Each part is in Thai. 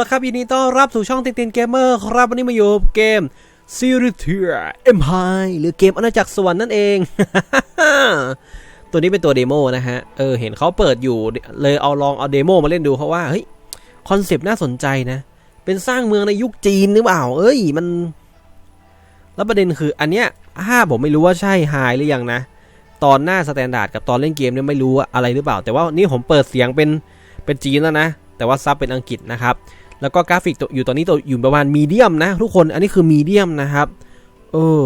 ละครับยินดีต้อนรับสู่ช่องตินตินเกมเมอร์ครับวันนี้มาอยู่กับเกม s i r i t i a Empire หรือเกมอาณาจักรสวรรค์นั่นเอง ตัวนี้เป็นตัวเดโมนะฮะ เออ เห็นเขาเปิดอยู่เลยเอาลองเอาเดโมมาเล่นดูเพราะว่า เฮ้ย คอนเซปต์น่าสนใจนะ เป็นสร้างเมืองในยุคจีนหรือเปล่า เอ้ย มัน แล้วประเด็นคืออันเนี้ยถ้าผมไม่รู้ว่าใช่ไฮหรือยังนะ ตอนหน้าสแตนดาร์ดกับตอนเล่นเกมเนี่ยไม่รู้อะไรหรือเปล่า แต่ว่านี่ผมเปิดเสียงเป็นเป็นจีนแล้วนะแต่ว่าซับเป็นอังกฤษนะครับ แล้วก็กราฟิกตัวอยู่ตอนนี้ตัวอยู่ประมาณมีเดียมนะทุกคนอันนี้คือมีเดียมนะครับ เออ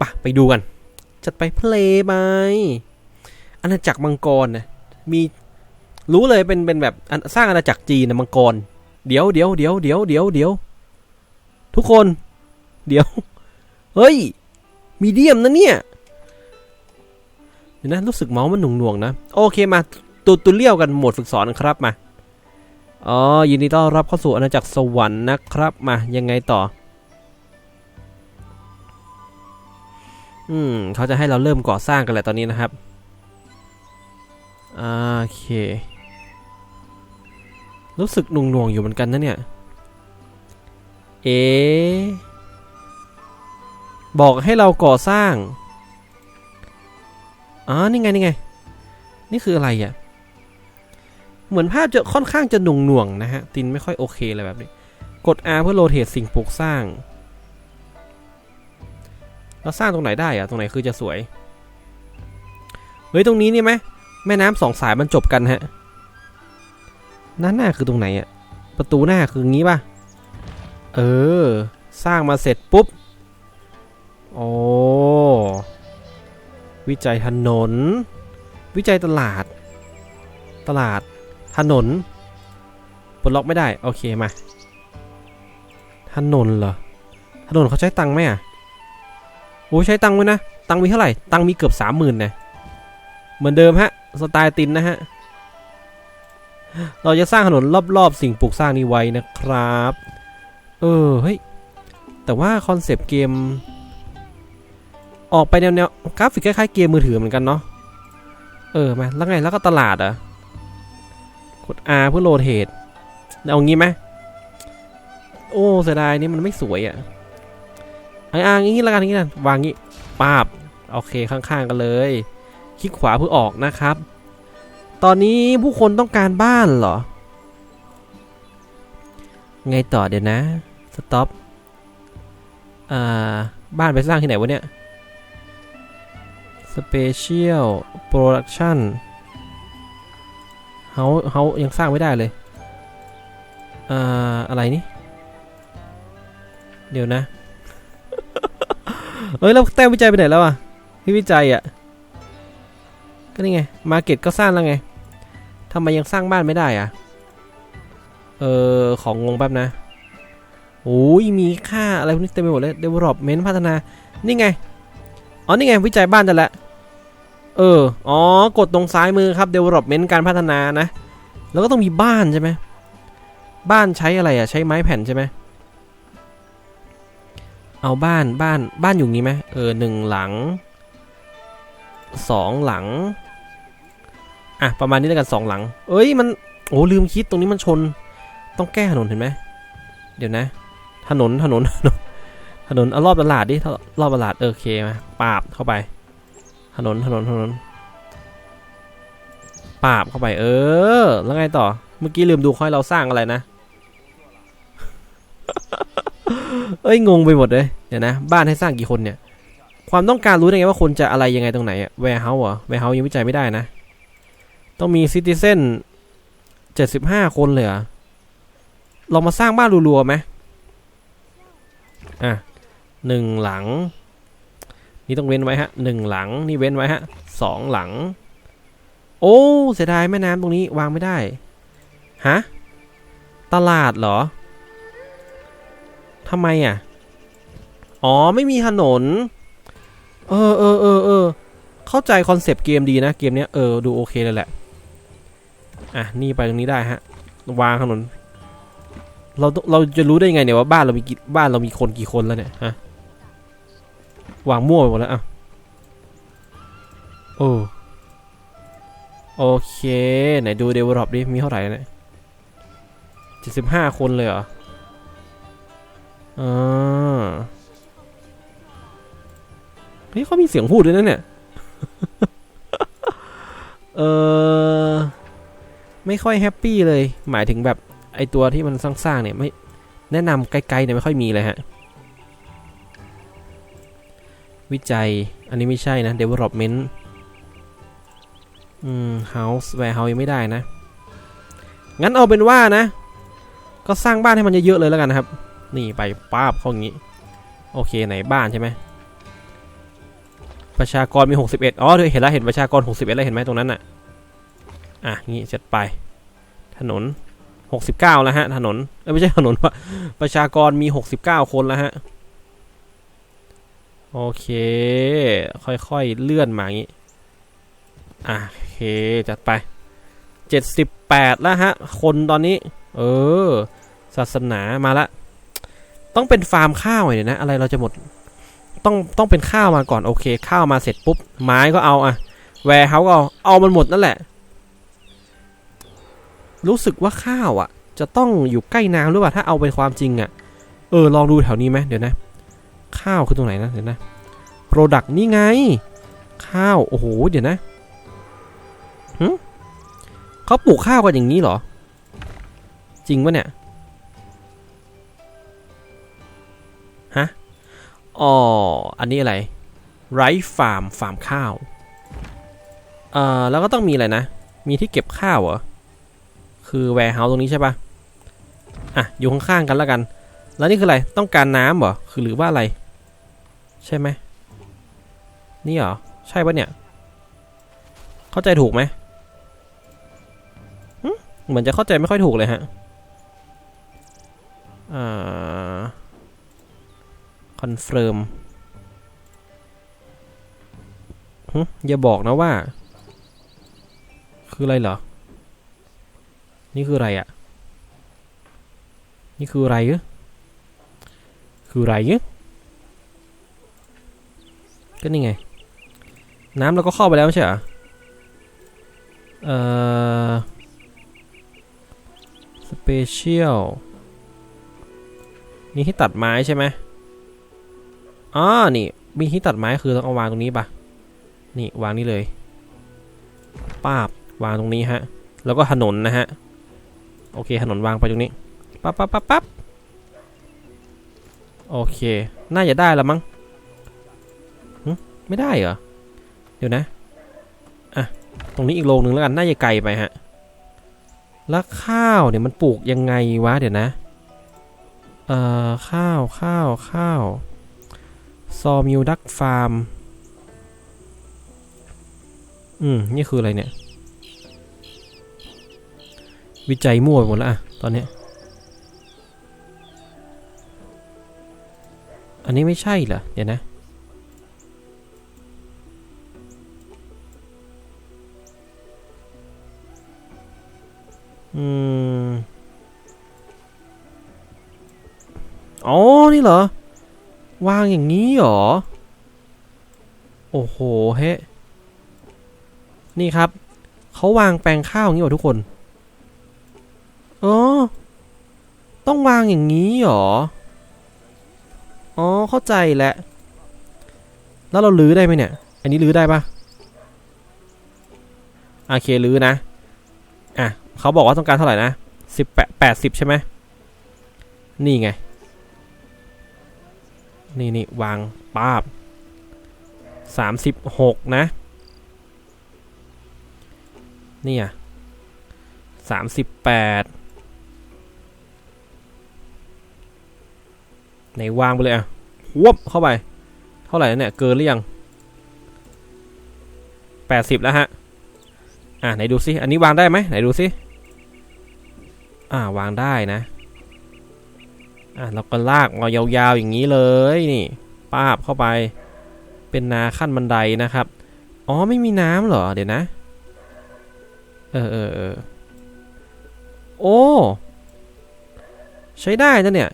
ปะไปดูกัน จัดไปเพลย์ไปอาณาจักรมังกรนะมีรู้เลยเป็นเป็นแบบสร้างอาณาจักรจีนนะมังกร เดี๋ยวเดี๋ยวเดี๋ยวเดี๋ยวเดี๋ยวเดี๋ยวทุกคน เดี๋ยว เฮ้ย มีเดียมนะเนี่ยเดี๋ยวนะรู้สึกเมาส์มันหน่วงๆนะ โอเคมาตุตุเลี่ยวกันโหมดฝึกสอนครับมา อ๋อยินดีต้อนรับเข้าสู่อาณาจักรสวรรค์นะครับ มายังไงต่อ อืมเขาจะให้เราเริ่มก่อสร้างกันแหละตอนนี้นะครับโอเค รู้สึกหน่วงๆอยู่เหมือนกันนะเนี่ย เอ บอกให้เราก่อสร้างอ๋อนี่ไงนี่ไง นี่คืออะไรอะ เหมือนภาพจะค่อนข้างจะหน่วงหน่วงๆนะฮะ ตินไม่ค่อยโอเคเลยแบบนี้ กด R เพื่อโรเทตสิ่งปลูกสร้างแล้วสร้างตรงไหนได้อะตรงไหนคือจะสวย เฮ้ย ตรงนี้นี่ไหมแม่น้ำสองสายมันจบกันฮะนั่นหน้าคือตรงไหนอะประตูหน้าคืองี้ป่ะ เออ สร้างมาเสร็จปุ๊บ โอ้วิจัยถนน วิจัยตลาด ตลาด ถนนปลดล็อกไม่ได้ โอเคมาถนนเหรอถนนเขาใช้ตังค์ไหมอะโอ้ใช้ตังค์ไว้นะ ตังค์มีเท่าไหร่ ตังค์มีเกือบสามหมื่นนะเหมือนเดิมฮะ สไตล์ตินนะฮะ เราจะสร้างถนนรอบๆ สิ่งปลูกสร้างนี้ไว้นะครับ เออ เฮ้ย แต่ว่าคอนเซปต์เกม ออกไปแนวแนวกราฟิกคล้ายๆเกมมือถือเหมือนกันเนาะ เออ มา แล้วไง แล้วก็ตลาดอะ กด R เพื่อโรเทตเอางี้ไหมโอ้เสียดายนี่มันไม่สวยอะอาอ่างงี้ละกันงี้นะวางงี้ปาบโอเคข้างๆกันเลย คลิกขวาเพื่อออกนะครับ ตอนนี้ผู้คนต้องการบ้านเหรอ ไงต่อเดี๋ยวนะสต็อปอ่าบ้านไปสร้างที่ไหนวะเนี่ย Special Production เฮาเฮายังสร้างไม่ได้เลยอ่าอะไรนี่ เดี๋ยวนะเฮ้ยแล้วแต้มวิจัยไปไหนแล้วอะที่วิจัยอะ ก็นี่ไง มาเก็ตก็สร้างแล้วไงทำไมยังสร้างบ้านไม่ได้อะ เออของงงแป๊บนะโอ้ยมีค่าอะไรพวกนี้เต็มไปหมดเลย development พัฒนา นี่ไง อ๋อ นี่ไง วิจัยบ้านจะละ เออ อ๋อ กดตรงซ้ายมือครับ development การพัฒนานะ แล้วก็ต้องมีบ้านใช่ไหม บ้านใช้อะไรอะ ใช้ไม้แผ่นใช่ไหม เอาบ้าน บ้าน บ้านอยู่งี้ไหมเออหนึ่งหลังสองหลัง อะ ประมาณนี้แล้วกันสองหลัง เอ้ย มัน โอ้ลืมคิดตรงนี้มันชน ต้องแก้ถนนเห็นไหม เดี๋ยวนะ ถนน ถนน ถนน ถนน เอารอบตลาดดิ รอบตลาดเออโอเคมาปาบเข้าไป ถนนถนนถนนปาบเข้าไป เออ แล้วไงต่อ เมื่อกี้ลืมดูค่อยเราสร้างอะไรนะ เอ้ยงงไปหมดเลย เดี๋ยวนะ บ้านให้สร้างกี่คนเนี่ย ความต้องการรู้ได้ไงว่าคนจะอะไรยังไงตรงไหนอะแวร์เฮาส์เหรอแวร์เฮาส์ยังวิจัยไม่ได้นะ ต้องมีซิติเซนเจ็ดสิบห้าคนเลยเหรอเรามาสร้างบ้านรัวๆไหมอะหนึ่งหลัง นี่ต้องเว้นไว้ฮะหนึ่งหลังนี่เว้นไว้ฮะสองหลัง โอ้เสียดายแม่น้ำตรงนี้วางไม่ได้ฮะตลาดเหรอทำไมอะอ๋อไม่มีถนน เออเออเออเออเข้าใจคอนเซปต์เกมดีนะเกมเนี้ยเออดูโอเคเลยแหละอะนี่ไปตรงนี้ได้ฮะวางถนนเราเราจะรู้ได้ไงเนี่ยว่าบ้านเรามีบ้านเรามีคนกี่คนแล้วเนี่ยฮะ วางมั่วไปหมดแล้วอะโอ้โอเค ไหนดู develop ดิ มีเท่าไหร่เนี่ย75คนเลยเหรออ่าเฮ้ยเขามีเสียงพูดด้วยนะเนี่ย เออไม่ค่อยแฮปปี้เลย หมายถึงแบบไอตัวที่มันสร้างๆเนี่ยไม่แนะนำไกลๆเนี่ยไม่ค่อยมีเลยฮะ วิจัย อันนี้ไม่ใช่นะ development อืม house warehouse ยังไม่ได้นะ งั้นเอาเป็นว่านะ ก็สร้างบ้านให้มันเยอะๆเลยแล้วกันนะครับ นี่ไปป้าบเข้าอย่างนี้ โอเคไหนบ้านใช่ไหม ประชากรมี 61 อ๋อเธอเห็นแล้วเห็นประชากร 61 แล้วเห็นไหมตรงนั้นน่ะ อะ งี้เสร็จไป ถนน 69 แล้วฮะ ถนน ไม่ใช่ถนนว่ะประชากรมี 69 คนแล้วฮะ โอเค ค่อยๆเลื่อนมาอย่างนี้อะโอเค จัดไป 78 แล้วฮะ คนตอนนี้ เออ ศาสนามาละ ต้องเป็นฟาร์มข้าวหน่อยเดี๋ยนะ อะไรเราจะหมด ต้อง ต้องเป็นข้าวมาก่อน โอเค ข้าวมาเสร็จปุ๊บ ไม้ก็เอาอะแวร์เฮาก็เอา เอามันหมดนั่นแหละ รู้สึกว่าข้าวอะจะต้องอยู่ใกล้น้ำหรือเปล่า ถ้าเอาเป็นความจริงอะเออ ลองดูแถวนี้ไหมเดี๋ยวนะ ข้าวคือตรงไหนนะเดี๋ยวนะโปรดักต์นี่ไง ข้าว โอ้โห เดี๋ยวนะหึเขาปลูกข้าวกันอย่างนี้เหรอ จริงปะเนี่ย ฮะ อ๋อ อันนี้อะไรไรฟาร์มฟาร์มข้าว เอ่อ แล้วก็ต้องมีอะไรนะ มีที่เก็บข้าวเหรอ คือแวร์เฮาส์ตรงนี้ใช่ปะอะ อยู่ข้างๆกันแล้วกัน แล้วนี่คืออะไรต้องการน้ำเหรอคือหรือว่าอะไร ใช่ไหมนี่เหรอใช่ปะเนี่ย เข้าใจถูกไหมเหมือนจะเข้าใจไม่ค่อยถูกเลยฮะคอนเฟิร์มอย่าบอกนะว่า คืออะไรเหรอ นี่คืออะไรอะ่ะ นี่คืออะไรเอ คืออะไรเอก็นี่ไง น้ำเราก็เข้าไปแล้วใช่เหรอเอ่อสเปเชียลนี่ที่ตัดไม้ใช่ไหมอ๋อนี่มีที่ตัดไม้คือต้องเอาวางตรงนี้ปะนี่วางนี่เลยป้าบวางตรงนี้ฮะ แล้วก็ถนนนะฮะ โอเคถนนวางไปตรงนี้ปั๊บปั๊บปั๊บปั๊บ โอเค น่าจะได้ล้วมั้งหึไม่ได้เหรอ เดี๋ยวนะ อะ ตรงนี้อีกโรงหนึ่งแล้วกัน น่าจะไกลไปฮะ แล้วข้าวเนี่ยมันปลูกยังไงวะ เดี๋ยวนะ เอ่อ ข้าว ข้าว ข้าว ซอมิวดักฟาร์ม อืม นี่คืออะไรเนี่ย วิจัยมั่วไปหมดแล้วอะตอนเนี้ย อันนี้ไม่ใช่เหรอ เดี๋ยวนะ อืม อ๋อ นี่เหรอ วางอย่างนี้เหรอ โอ้โห เฮ้นี่ครับ เขาวางแปลงข้าวอย่างนี้เหรอทุกคน อ๋อ ต้องวางอย่างนี้เหรอ อ๋อ เข้าใจแล้ว แล้วเราลื้อได้ไหมเนี่ย อันนี้ลื้อได้ปะโอเคลื้อนะ อะเขาบอกว่าต้องการเท่าไหร่นะสิบแปดแปดสิบใช่ไหม นี่ไง นี่นี่วางป้าบสามสิบหกนะ นี่อะสามสิบแปด ไหนวางไปเลยอะวบเข้าไป เท่าไหร่เนี่ย เกินหรือยังแปดสิบแล้วฮะ อะไหนดูซิ อันนี้วางได้ไหมไหนดูซิ อ่าวางได้นะ อะเราก็ลากเรายาวๆอย่างนี้เลยนี่ป้าบเข้าไป เป็นนาขั้นบันไดนะครับ อ๋อไม่มีน้ำเหรอเดี๋ยวนะ เออเออเออโอ้ ใช้ได้นะเนี่ย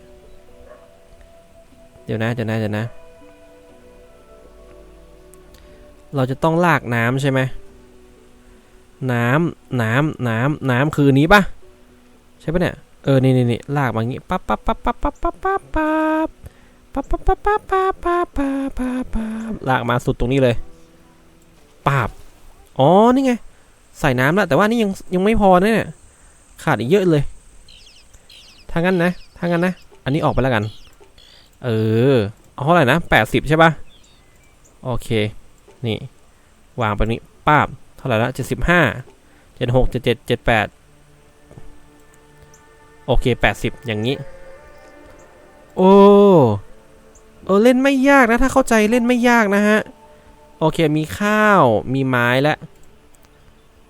เดี๋ยวนะเดี๋ยวนะเดี๋ยวนะ เราจะต้องลากน้ำใช่ไหม น้ำน้ำน้ำน้ำคือนี้ปะใช่ปะเนี่ย เออ นี่นี่นี่ลากมางี้ปั๊บปั๊บปั๊บปั๊บปั๊บปั๊บปั๊บปั๊บปั๊บปั๊บปั๊บปั๊บปั๊บปั๊บปั๊บปั๊บปั๊บลากมาสุดตรงนี้เลยปาบอ๋อ นี่ไง ใส่น้ำแล้วแต่ว่านี่ยังยังไม่พอนะเนี่ย ขาดอีกเยอะเลยถ้างั้นนะถ้างั้นนะ อันนี้ออกไปแล้วกัน เออ เอาเท่าไหร่นะแปดสิบใช่ปะโอเค นี่ วางไปนี้ป้าบ เท่าไหร่ละเจ็ดสิบห้าเจ็ดหกเจ็ดเจ็ดเจ็ดแปดโอเคแปดสิบอย่างนี้ โอ้เออเล่นไม่ยากนะ ถ้าเข้าใจเล่นไม่ยากนะฮะ โอเคมีข้าวมีไม้แล้ว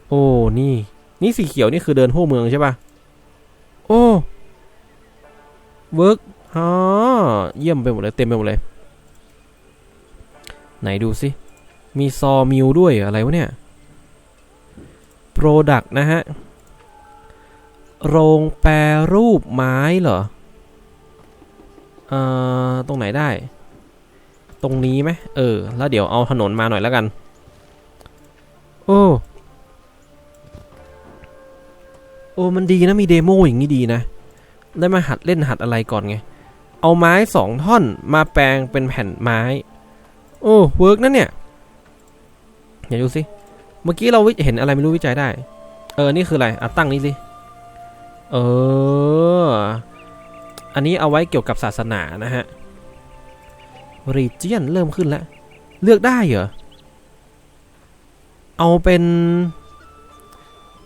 โอ้ นี่ นี่สีเขียวนี่คือเดินทั่วเมืองใช่ปะโอ้เวิร์ก อ๋อเยี่ยมไปหมดเลยเต็มไปหมดเลย ไหนดูสิ มีซอมิวด้วยอะไรวะเนี่ย โปรดักนะฮะ โรงแปรรูปไม้เหรอ เอ่อ ตรงไหนได้ ตรงนี้ไหมเออ แล้วเดี๋ยวเอาถนนมาหน่อยแล้วกัน โอ้โอ้มันดีนะมีเดโมอย่างนี้ดีนะ ได้มาหัดเล่นหัดอะไรก่อนไง เอาไม้สองท่อนมาแปลงเป็นแผ่นไม้ โอ้เวิร์กนั่นเนี่ยเดี๋ยวดูสิ เมื่อกี้เราเห็นอะไรไม่รู้วิจัยได้ เออ นี่คืออะไร อะ ตั้งนี้สิ เออ อันนี้เอาไว้เกี่ยวกับศาสนานะฮะรีเจียนเริ่มขึ้นแล้ว เลือกได้เหรอ เอาเป็น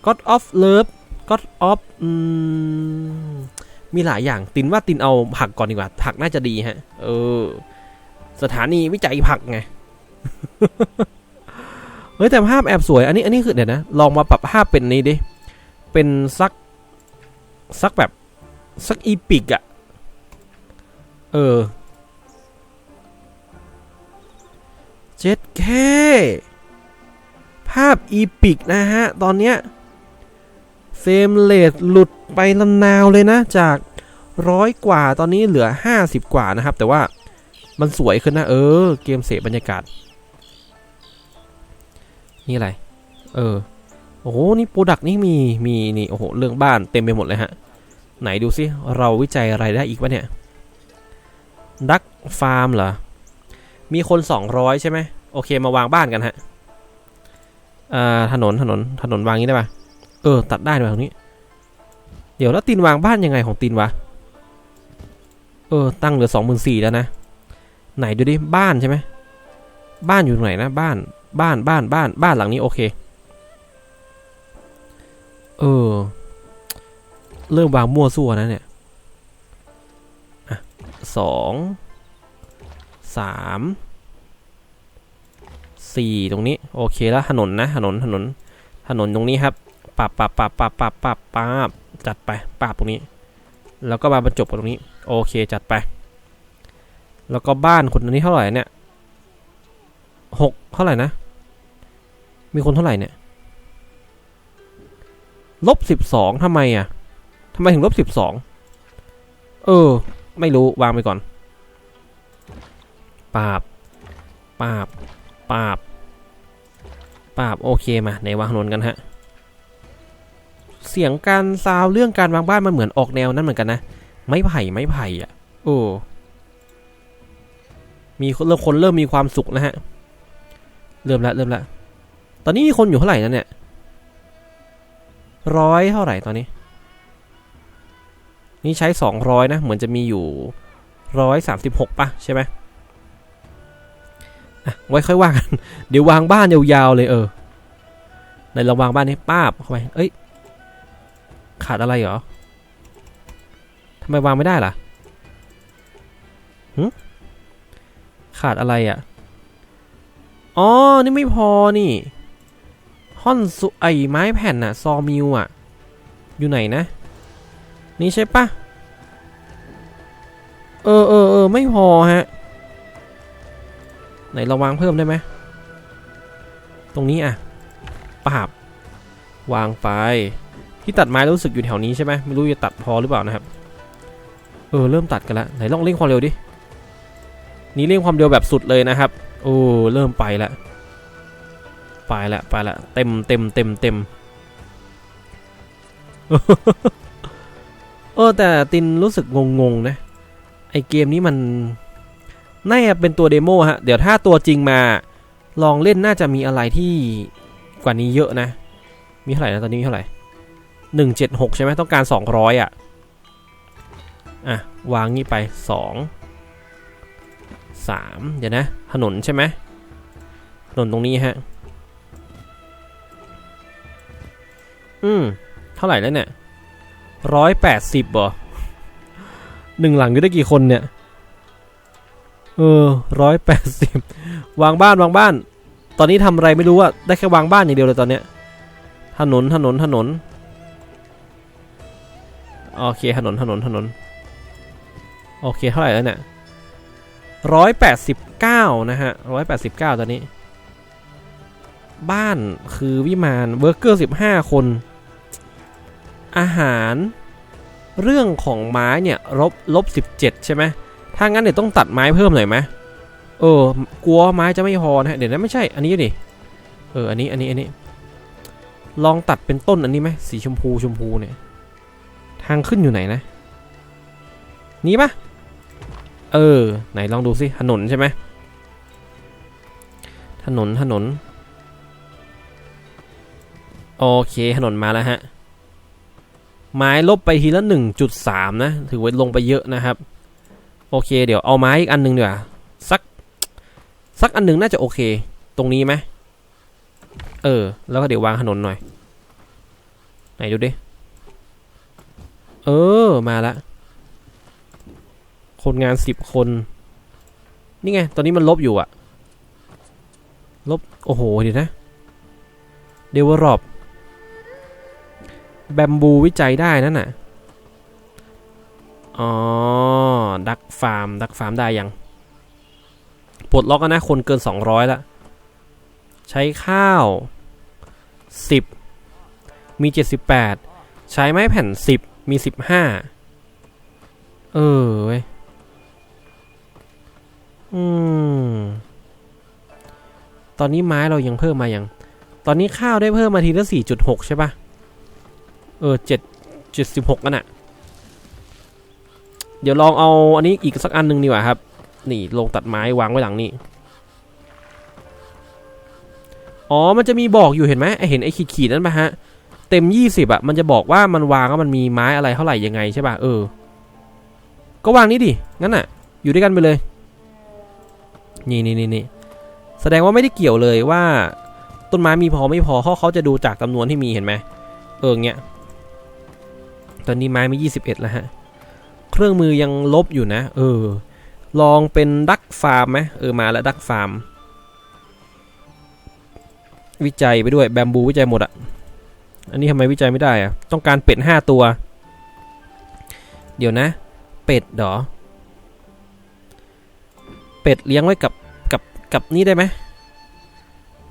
God of Love God of อืม มีหลายอย่างตินว่าตินเอาผักก่อนดีกว่าผักน่าจะดีฮะ เออ สถานีวิจัยผักไงเฮ้ยแต่ภาพแอบสวย อันนี้อันนี้คือเดี๋ยวนะ ลองมาปรับภาพเป็นนี้ดิ เป็นสักสักแบบสักอีพิกอะเออเจ็ดแค่ภาพอีพิกนะฮะ ตอนเนี้ย เฟรมเรทหลุดไปลำนาวเลยนะจากร้อยกว่าตอนนี้เหลือ 50 กว่านะครับ แต่ว่ามันสวยขึ้นนะ เออ เกมเสพบรรยากาศ นี่อะไร เออ โอ้โห นี่โปรดักต์นี่มี มีนี่ โอ้โห เรื่องบ้านเต็มไปหมดเลยฮะ ไหนดูซิ เราวิจัยอะไรได้อีกวะเนี่ย ดักฟาร์มเหรอ มีคน 200 ใช่ไหม โอเค มาวางบ้านกันฮะ อ่า ถนน ถนน ถนนวางงี้ได้ปะ ออ ตัดได้ด้วยตรงนี้ เดี๋ยวแล้วตินวางบ้านยังไงของตินวะ เออ ตั้งเหลือสองหมื่นสี่แล้วนะ ไหนดูดิ บ้านใช่ไหม บ้านอยู่ไหนนะ บ้าน บ้าน บ้าน บ้าน บ้านหลังนี้โอเค เออ เริ่มวางมั่วซั่วนะเนี่ยอะสองสามสี่ตรงนี้ โอเคแล้วถนนนะถนนถนนถนนตรงนี้ครับ ปับปับปับปับปับปับปับจัดไปปับตรงนี้ แล้วก็มาบรรจบกับตรงนี้ โอเคจัดไป แล้วก็บ้านคนนี้เท่าไหร่เนี่ยหกเท่าไหร่นะ มีคนเท่าไหร่เนี่ยลบสิบสองทำไมอะทำไมถึงลบสิบสองเออ ไม่รู้วางไปก่อนปาบปาบปาบปาบโอเคมาในวางถนนกันฮะ เสียงการซาวเรื่องการวางบ้านมันเหมือนออกแนวนั้นเหมือนกันนะ ไม้ไผ่ไม้ไผ่อะ โอ้มีคนเริ่มคนเริ่มมีความสุขนะฮะ เริ่มละเริ่มละ ตอนนี้มีคนอยู่เท่าไหร่นะเนี่ยร้อยเท่าไหร่ตอนนี้ นี่ใช้สองร้อยนะ เหมือนจะมีอยู่ร้อยสามสิบหกป่ะใช่ไหมอะไว้ค่อยว่ากัน เดี๋ยววางบ้านยาวๆเลยเออไหนลองวางบ้านนี้ป้าบเข้าไป เอ้ย ขาดอะไรเหรอทำไมวางไม่ได้ล่ะหึขาดอะไรอะ่ะ อ๋อ นี่ไม่พอนี่ท่อนสุไอไม้แผ่นน่ะซอมิวอะอยู่ไหนนะ นี่ใช่ปะเออเออเออไม่พอฮะ ไหนเราวางเพิ่มได้ไหมตรงนี้อะปาบ วางไป ที่ตัดไม้รู้สึกอยู่แถวนี้ใช่ไหมไม่รู้จะตัดพอหรือเปล่านะครับ เออเริ่มตัดกันแล้วไหนลองเร่งความเร็วดิ นี่เร่งความเร็วแบบสุดเลยนะครับ โอ้เริ่มไปล้วไปล้วไปล้วเต็มเต็มเต็มเต็มเอออแต่ตินรู้สึกงงๆนะไอเกมนี้มันน่าจะเป็นตัวเดโมฮะ เดี๋ยวถ้าตัวจริงมาลองเล่นน่าจะมีอะไรที่กว่านี้เยอะนะ มีเท่าไหร่นะตอนนี้มีเท่าไหร่ หนึ่งเจ็ดหกใช่ไหมต้องการสองร้อยอะ อะ วางงี้ไปสองสามเดี๋ยวนะ ถนนใช่ไหมถนนตรงนี้ฮะ อืม เท่าไหร่แล้วเนี่ยร้อยแปดสิบบ่หนึ่งหลังอยู่ได้กี่คนเนี่ย เออร้อยแปดสิบวางบ้านวางบ้าน ตอนนี้ทำอะไรไม่รู้อะได้แค่วางบ้านอย่างเดียวเลยตอนเนี้ย ถนนถนนถนน โอเคถนนถนนถนน โอเคเท่าไหร่แล้วเนี่ยร้อยแปดสิบเก้านะฮะร้อยแปดสิบเก้าตอนนี้ บ้านคือวิมานเวิร์กเกอร์สิบห้าคน อาหาร เรื่องของไม้เนี่ยลบลบสิบเจ็ดใช่ไหมถ้างั้นเดี๋ยวต้องตัดไม้เพิ่มหน่อยไหมเออกลัวไม้จะไม่พอนะฮะเดี๋ยวนะไม่ใช่ อันนี้ดิเอออันนี้อันนี้อันนี้ ลองตัดเป็นต้นอันนี้ไหมสีชมพูชมพูเนี่ย ทางขึ้นอยู่ไหนนะ นี้ปะเออ ไหนลองดูสิถนนใช่ไหมถนนถนน โอเคถนนมาแล้วฮะ ไม้ลบไปทีละ 1.3 นะ ถือว่าลงไปเยอะนะครับ โอเค เดี๋ยวเอาไม้อีกอันหนึงดีกว่าสัก สักอันหนึงน่าจะโอเค ตรงนี้ไหมเออ แล้วก็เดี๋ยววางถนนหน่อย ไหนดูดิ เออ มาละ คนงานสิบคน นี่ไง ตอนนี้มันลบอยู่อะลบ โอ้โห เดี๋ยวนะเดเวอรอปแบมบูวิจัยได้นั่นน่ะ อ๋อ ดักฟาร์ม ดักฟาร์มได้ยัง ปลดล็อกนะ คนเกิน 200 ละ ใช้ข้าว 10 มี 78 ใช้ไม้แผ่น 10 มี15เออเว้ยอืม ตอนนี้ไม้เรายังเพิ่มมาอยังตอนนี้ข้าวได้เพิ่มมาทีละ4.6ใช่ปะเออเจ็ดเจ็ดสิบหกนั่นน่ะเดี๋ยวลองเอาอันนี้อีกสักอันหนึ่งดีกว่าครับ นี่ลงตัดไม้วางไว้หลังนี่ อ๋อ มันจะมีบอกอยู่เห็นไหมไอเห็นไอขีดขีดๆนั้นปะฮะ เต็มยี่สิบอะมันจะบอกว่ามันวางว่ามันมีไม้อะไรเท่าไหร่ยังไงใช่ป่ะเออ ก็วางนี้ดิ งั้นน่ะ อยู่ด้วยกันไปเลย นี่นี่นี่นี่แสดงว่าไม่ได้เกี่ยวเลยว่า ต้นไม้มีพอไม่พอเขาเขาจะดูจากจำนวนที่มีเห็นไหมเออเงี้ยตอนนี้ไม้ไม่ยี่สิบเอ็ดแล้วฮะ เครื่องมือยังลบอยู่นะ เออ ลองเป็นดักฟาร์มไหมเออ มาแล้วดักฟาร์ม วิจัยไปด้วยแบมบูวิจัยหมดอะ อันนี้ทำไมวิจัยไม่ได้อะต้องการเป็ดห้าตัว เดี๋ยวนะ เป็ดหรอ เป็ดเลี้ยงไว้กับกับกับนี่ได้ไหม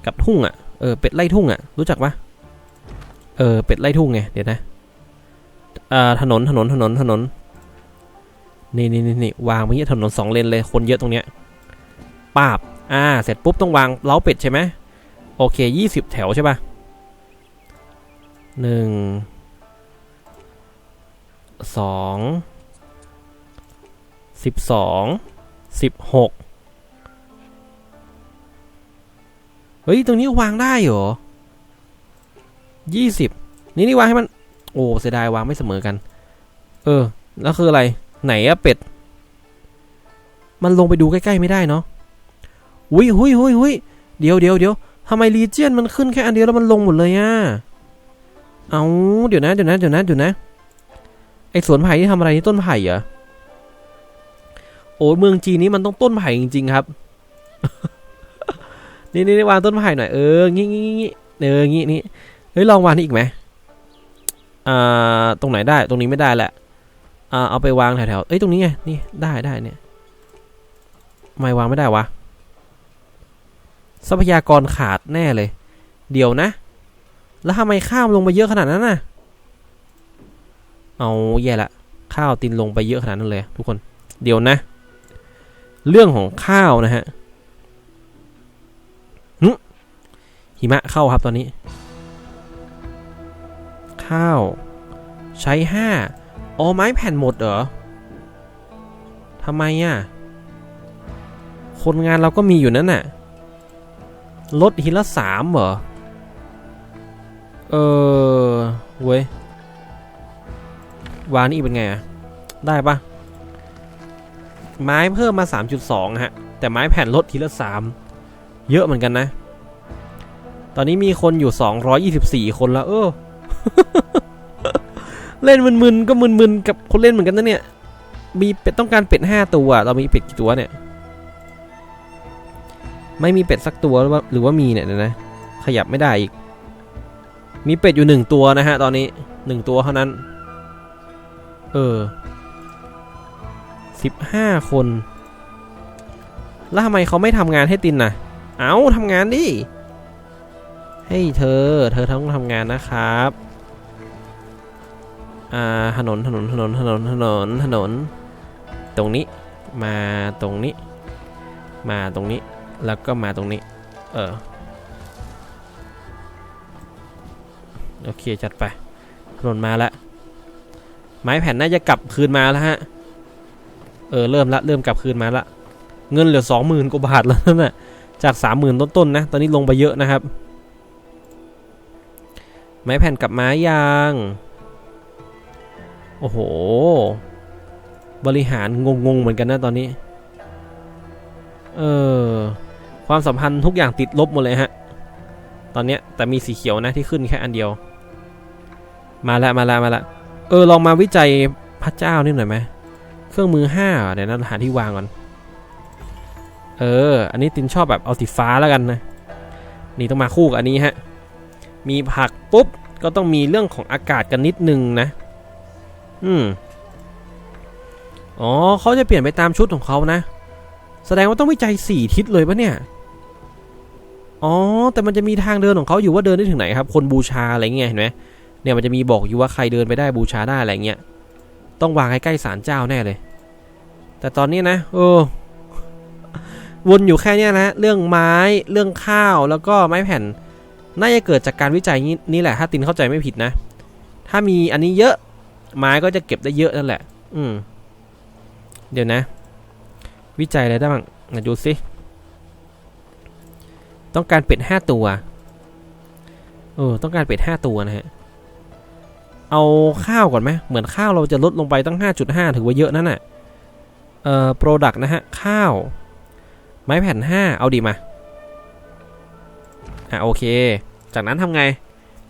กับทุ่งอะเออ เป็ดไล่ทุ่งอะรู้จักปะเออ เป็ดไล่ทุ่งไง เดี๋ยวนะอ่าถนน ถนน ถนน ถนน นี่นี่นี่นี่วางไว้ที่ถนนสองเลนเลย คนเยอะตรงเนี้ยปาบ อ่า เสร็จปุ๊บต้องวางเล้าเป็ดใช่ไหมโอเคยี่สิบแถวใช่ปะ หนึ่งสองสิบสองสิบหกเฮ้ย ตรงนี้วางได้เหรอยี่สิบนี่นี่วางให้มัน โอ้เสียดายวางไม่เสมอกัน เออ แล้วคืออะไร ไหนอะเป็ด มันลงไปดูใกล้ ๆ ไม่ได้เนาะอุ้ยหุยหุยหุยเดี๋ยวเดี๋ยวเดี๋ยวทำไมรีเจียนมันขึ้นแค่อันเดียวแล้วมันลงหมดเลยอะ เอาเดี๋ยวนะเดี๋ยวนะเดี๋ยวนะเดี๋ยวนะ ไอสวนไผ่ที่ทำอะไรนี่ต้นไผ่เหรอ โอ้เมืองจีนนี้มันต้องต้นไผ่จริงๆครับ นี่นี่วางต้นไผ่หน่อยเอองี้งี้งี้เอองี้นี่เฮ้ยลองวางนี่อีกไหมอ่าตรงไหนได้ตรงนี้ไม่ได้แหละอ่าเอาไปวางแถวๆเอ้ยตรงนี้ไงนี่ได้ได้เนี่ยไม่วางไม่ได้วะทรัพยากรขาดแน่เลย เดี๋ยวนะ แล้วทำไมข้ามลงไปเยอะขนาดนั้นน่ะ เอาแย่ละ ข้าวตินลงไปเยอะขนาดนั้นเลย ทุกคน เดี๋ยวนะ เรื่องของข้าวนะฮะหึหิมะเข้าครับตอนนี้ ข้าว ใช้ห้าอ๋อไม้แผ่นหมดเหรอทำไมอะ คนงานเราก็มีอยู่นั่นน่ะ ลดทีละสามเหรอ เออเว้ยวานี่เป็นไงอะได้ปะไม้เพิ่มมา 3.2 ฮะ แต่ไม้แผ่นลดทีละ 3 เยอะเหมือนกันนะ ตอนนี้มีคนอยู่ 224 คนแล้ว เออ เล่นมึนๆ ก็มึนๆ กับคนเล่นเหมือนกันนะเนี่ย มีเป็ดต้องการเป็ด 5 ตัว เรามีเป็ดกี่ตัวเนี่ย ไม่มีเป็ดสักตัวหรือว่าหรือว่ามีเนี่ยนะ ขยับไม่ได้อีก มีเป็ดอยู่หนึ่งตัวนะฮะตอนนี้หนึ่งตัวเท่านั้น เออสิบห้าคน แล้วทำไมเขาไม่ทำงานให้ตินน่ะเอาทำงานดิ ให้เธอ เธอต้องทำงานนะครับ อ่า ถนน ถนน ถนน ถนน ถนน ถนน ตรงนี้ มาตรงนี้ มาตรงนี้ แล้วก็มาตรงนี้ เออ โอเคจัดไปถนนมาแล้วไม้แผ่นน่าจะกลับคืนมาแล้วฮะ เออเริ่มละเริ่มกลับคืนมาละ เงินเหลือสองหมื่นกว่าบาทแล้วนั่นน่ะจากสามหมื่นต้นๆนะ ตอนนี้ลงไปเยอะนะครับ ไม้แผ่นกลับมายาง โอ้โห บริหารงงๆเหมือนกันนะตอนนี้ เออ ความสัมพันธ์ทุกอย่างติดลบหมดเลยฮะ ตอนเนี้ยแต่มีสีเขียวนะที่ขึ้นแค่อันเดียว มาละมาละมาละเออลองมาวิจัยพระเจ้านี่หน่อยไหมเครื่องมือห้าเดี๋ยวนะหาที่วางก่อนเออ อันนี้ตินชอบแบบเอาสีฟ้าแล้วกันนะ นี่ต้องมาคู่กับอันนี้ฮะ มีผักปุ๊บ ก็ต้องมีเรื่องของอากาศกันนิดนึงนะ อืม อ๋อเขาจะเปลี่ยนไปตามชุดของเขานะ แสดงว่าต้องวิจัยสี่ทิศเลยปะเนี่ย อ๋อ แต่มันจะมีทางเดินของเขาอยู่ว่าเดินได้ถึงไหนครับ คนบูชาอะไรเงี้ยเห็นไหม เนี่ยมันจะมีบอกอยู่ว่าใครเดินไปได้บูชาได้อะไรเงี้ย ต้องวางใใกล้ๆศาลเจ้าแน่เลย แต่ตอนนี้นะเออวนอยู่แค่นี้นะเรื่องไม้เรื่องข้าวแล้วก็ไม้แผ่น น่าจะเกิดจากการวิจัยนี้นี่แหละ ถ้าตินเข้าใจไม่ผิดนะ ถ้ามีอันนี้เยอะไม้ก็จะเก็บได้เยอะนั่นแหละ อืม เดี๋ยวนะ วิจัยอะไรได้บ้างมาดูสิต้องการเป็ดห้าตัวเออต้องการเป็ดห้าตัวนะฮะ เอาข้าวก่อนไหมเหมือนข้าวเราจะลดลงไปตั้ง 5.5 ถือว่าเยอะนั่นน่ะเอ่อโปรดักต์นะฮะ ข้าว ไม้แผ่น 5 เอาดีมา อะโอเค จากนั้นทำไง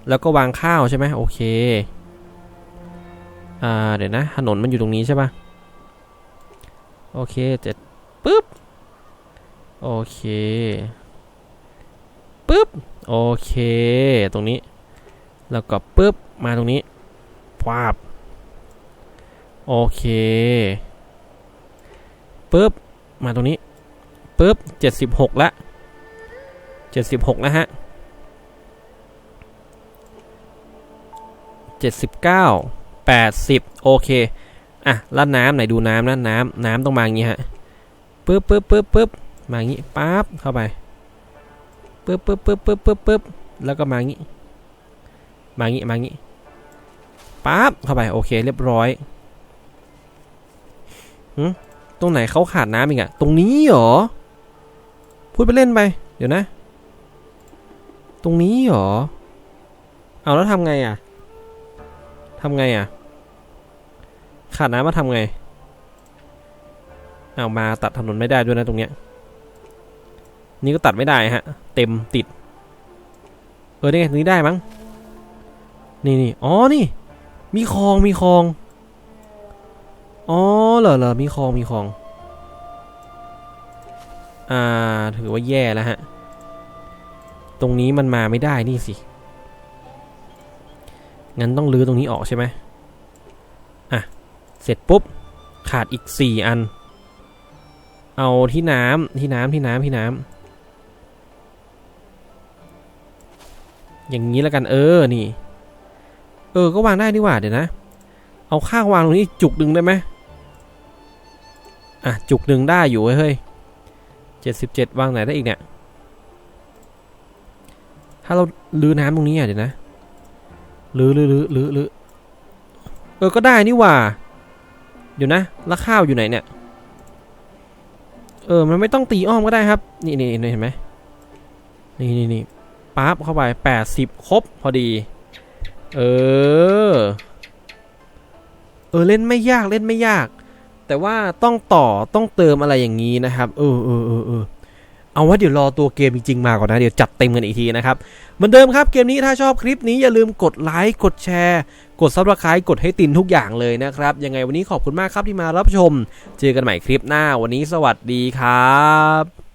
แล้วก็วางข้าวใช่ไหมโอเค อ่าเดี๋ยวนะ ถนนมันอยู่ตรงนี้ใช่ปะโอเคเสร็จปุ๊บ โอเคปุ๊บ โอเค ตรงนี้ แล้วก็ปุ๊บ มาตรงนี้ วาบ โอเคปุ๊บ มาตรงนี้ปุ๊บเจ็ดสิบหกละเจ็ดสิบหกนะฮะเจ็ดสิบเก้าแปดสิบโอเค อะล้วน้ำไหนดูน้ำนะน้ำน้ำต้องมาอย่างงี้ฮะปึ๊บปึ๊บปึ๊บปึ๊บมาอย่างงี้ปั๊บเข้าไปปึ๊บปึ๊บปึ๊บปึ๊บปึ๊บปึ๊บแล้วก็มาอย่างงี้ มาอย่างงี้ มาอย่างงี้ ปั๊บเข้าไปโอเคเรียบร้อยหตรงไหนเขาขาดน้ำอีกอะตรงนี้เหรอ พูดไปเล่นไป เดี๋ยวนะ ตรงนี้เหรอ เอาแล้วทำไงอะทำไงอะขาดน้ำมาทำไง เอามาตัดถนนไม่ได้ด้วยนะตรงเนี้ย นี่ก็ตัดไม่ได้ฮะ เต็มติด เออนี่ไงตรงนี้ได้มั้ง นี่นี่อ๋อ นี่ มีคลองมีคลอง อ๋อเหรอเหรอมีคลองมีคลอง อ่าถือว่าแย่แล้วฮะ ตรงนี้มันมาไม่ได้นี่สิ งั้นต้องรื้อตรงนี้ออกใช่ไหมอะ เสร็จปุ๊บ ขาดอีก4อัน เอาที่น้ำที่น้ำที่น้ำที่น้ำอย่างนี้แล้วกันเออ นี่ เออ ก็วางได้นี่หว่าเดี๋ยวนะ เอาข้างวางตรงนี้จุกดึงได้ไหมอะ จุกดึงได้อยู่เฮ้ยเจ็ดสิบเจ็ดวางไหนได้อีกเนี่ย ถ้าเราลื้อน้ำตรงนี้อะเดี๋ยวนะลื้อลื้อลื้อลื้อลื้อเออ ก็ได้นี่หว่า เดี๋ยวนะ แล้วข้าวอยู่ไหนเนี่ย เออ มันไม่ต้องตีอ้อมก็ได้ครับ นี่นี่นี่เห็นไหมนี่นี่นี่ปั๊บเข้าไปแปดสิบครบพอดี เออ เออเล่นไม่ยากเล่นไม่ยาก แต่ว่าต้องต่อต้องเติมอะไรอย่างนี้นะครับเออเออเออเออเอาว่าเดี๋ยวรอตัวเกมจริงๆมาก่อนนะ เดี๋ยวจัดเต็มกันอีกทีนะครับ เหมือนเดิมครับเกมนี้ถ้าชอบคลิปนี้อย่าลืมกดไลค์กดแชร์ กดซับสไครต์กดให้ตินทุกอย่างเลยนะครับ ยังไงวันนี้ขอบคุณมากครับที่มารับชม เจอกันใหม่คลิปหน้าวันนี้สวัสดีครับ